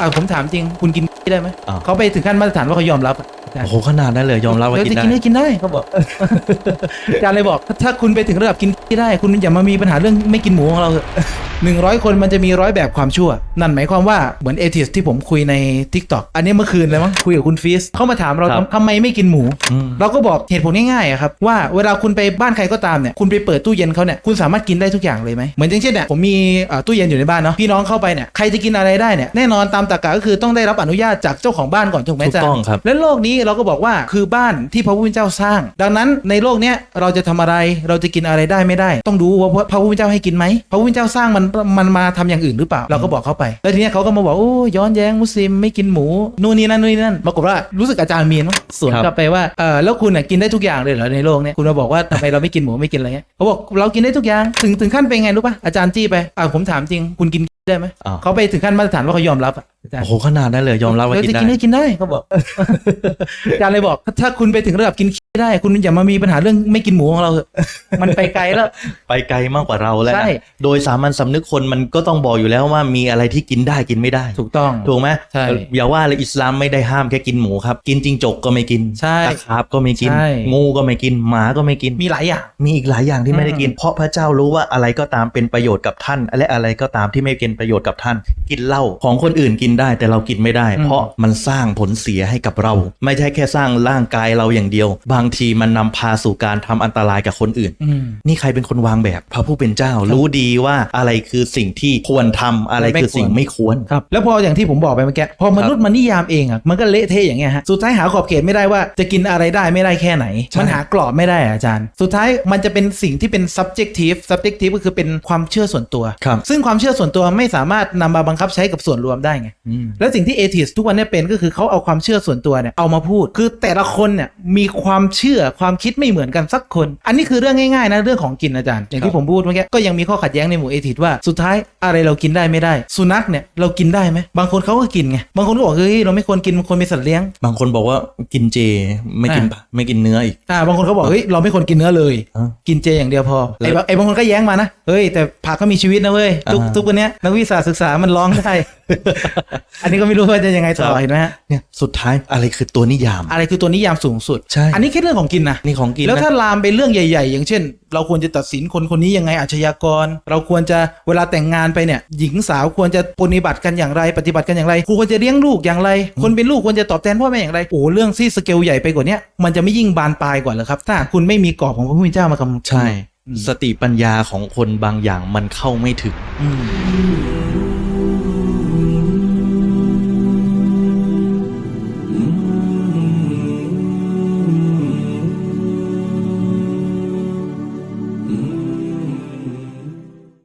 อ่าผมถามจริงคุณกินได้ไหมอ้าวเขาไปถึงขั้นมาตรฐานว่าเขายอมรับอะอาจารย์โอ้โหขนาดนั้นเลยยอมรับว่าเดี๋ยวกินจะได้กินได้กินได้เขาบอกอาจารย์เลยบอกถ้าคุณไปถึงระดับกินได้ คุณอย่ามามีปัญหาเรื่องไม่กินหมูของเราหนึ่งร้อยคนมันจะมีร้อยแบบความชั่ว นั่นหมายความว่าเหมือนเอทิสที่ผมคุยใน t ิ k t o k อันนี้เมื่อคืนเลยมั้งคุยกับคุณฟีสเขามาถามเราครับทำทำไมไม่กินหมู อืมเราก็บอกเหตุผลง่ายๆอะครับว่าเวลาคุณไปบ้านใครก็ตามเนี่ยคุณไปเปิดตู้เย็นเขาเนี่ยคุณสามารถกินได้ทุกอย่างเลยไหมเหมือนอย่างเช่นเนี่ยผมมีเอ่อตู้เย็นอยู่ในบ้านเนาะพี่น้องเข้าไปเนี่ยใครจะกินอะไรได้เนี่ยแน่นอนตามตรรกะก็คือต้องได้รับอนุญาตจากเจ้าของบ้านก่อนถูกไหมถูกจ๊ะต้องครับ และโลกนี้เราก็บอกว่าคือบ้านที่พระผู้เป็นเจ้าสร้าง ดังนั้นในโลกเนี้ยเราจะทำอะไรเราจะกินอะไรได้ไม่ได้ ต้องดูว่าพระผู้เป็นเจ้าให้กินไหมพระผู้เป็นเจ้าสร้างมันมันมาทำอย่างอื่นหรือเปล่า เราก็บอกเขาไป แล้วทีเนี้ยเขาก็มาบอกโอ้ย้อนแย้งมุสลิมไม่กินหมูนู่นนี่นั่นนู่นนี่นั่นปรากฏว่ารู้สึกอาจารย์มีนมั้งสวนครับกลับไปว่าเออแล้วคุณน่ะกินได้ทุกอย่างเลยเหรอในโลกเนี้ยคุณมาบอกว่าทำไมเราไม่กินหมูไม่กินอะไรเงี้ยเขาบอกเรากินได้ทุกอย่างถึงถึงขั้นเป็นไงรู้ป่ะอาจารย์จี้ไปอ่าผมถามจริงคุณกินได้ไหมอ้าวเขาไปถึงขั้นมาตรฐานว่าเขายอมรับอะอา จารย์โอ้โหขนาดนั้นเลยยอมรับว่าเดี๋ยวกินจะได้ กินได้กินได้เขาบอกอาจารย์เลยบอก ถ้าคุณไปถึงระดับกิน ได้คุณอย่ามามีปัญหาเรื่องไม่กินหมูของเราเถอะมันไปไกลแล้ว ไปไกลมากกว่าเราแล้วใช่ นะโดยสามัญสำนึกคนมันก็ต้องบอกอยู่แล้วว่ามีอะไรที่กินได้กินไม่ได้ ถูกต้อง ถูกไหมใช่อย่าว่าเลยอิสลามไม่ได้ห้ามแค่กินหมูครับ กินจิงจกก็ไม่กินใช่ตะขาบก็ไม่กิน ใช่ งูก็ไม่กิน หมาก็ไม่กิน มีหลายอย่าง มีอีกหลายอย่างที่ไม่ได้กิน เพราะพระเจ้ารู้ว่าอะไรก็ตามเป็นประโยชน์กับท่าน และอะไรก็ตามที่ไม่เป็นประโยชน์กับท่าน กินเหล้าของคนอื่นกินได้แต่เรากินไม่ได้ อืม เพราะมันสร้างผลเสียให้กับเรา ไม่ใช่แค่สร้างร่างกายเราอย่างเดียว บางทีมันนำพาสู่การทำอันตรายกับคนอื่นอืมนี่ใครเป็นคนวางแบบพระผู้เป็นเจ้า รู้ดีว่าอะไรคือสิ่งที่ควรทำอะไรคือสิ่งไม่ควรครับแล้วพออย่างที่ผมบอกไปเมื่อกี้พอมนุษย์มันนิยามเองอะมันก็เละเทะอย่างเงี้ยฮะสุดท้ายหาขอบเขตไม่ได้ว่าจะกินอะไรได้ไม่ได้แค่ไหนใช่มันหากรอบไม่ได้อะอาจารย์ สุดท้ายมันจะเป็นสิ่งที่เป็น subjective subjective ก็คือเป็นความเชื่อส่วนตัวครับซึ่งความเชื่อส่วนตัวไม่สามารถนำมาบังคับใช้กับส่วนรวมได้ไงอืมแล้วสิ่งที่เอทิสทุกวันเนี้เป็นก็คือเขาเอาความเชื่อส่วนตัวเนี่ยเอามาพูด คือแต่ละคนเนี่ยมีความเชื่อความคิดไม่เหมือนกันสักคน อันนี้คือเรื่องง่ายๆนะเรื่องของกินอาจารย์อย่างครัที่บผมพูดเมื่อกี้ก็ยังมีข้อขัดแย้งในหมู่เอทิสว่าสุดท้ายอะไรเรากินได้ไม่ได้ สุนัขเนี่ยเรากินได้ไหมบางคนเขาก็กินไงบางคนก็บอกเฮ้ยเราไม่ควรกินบางคนเป็นสัตว์เลี้ยง บางคนบอกว่ากินเจไม่กินอ่าไม่กินเนื้ออีกอ่าบางคนเขาบอกเฮ้ยเราไม่ควรกินเนื้อเลยอ่ากินเจอย่างเดียวพอแล้วไอ้บางไอ้บางคนก็แย้งมานะเฮ้ยแต่ผักก็มีชีวิตนะเว้ยทุกอ่าทุกวันเนี้ยนักวิทยาศาสตร์ศึกษามันร้องได้อันนี้ก็ไม่รู้ว่าจะยังไงต่อเห็นไหมฮะเนี่ยสุดท้ายอะไรคือตัวนิยาม อะไรคือตัวนิยามสูงสุดใช่อันนี้แค่เรื่องของกินนะนี่ของกินแล้วนะถ้าลามไปเรื่องใหญ่ ๆ อย่างเช่น เราควรจะตัดสินคนคนนี้ยังไงอาชญากร เราควรจะเวลาแต่งงานไปเนี่ย หญิงสาวควรจะปฏิบัติกันอย่างไร ปฏิบัติกันอย่างไรควรจะเลี้ยงลูกอย่างไร คนเป็นลูกควรจะตอบแทนพ่อแม่อย่างไรโอ้เรื่องที่สเกลใหญ่ไปกว่าเนี้ยมันจะไม่ยิ่งบานปลายกว่าเหรอครับ ถ้าคุณไม่มีกรอบของพระผู้เป็นเจ้ามากำหนดใช่อืมสติปัญญาของคนบางอย่างมันเข้าไม่ถึงอืม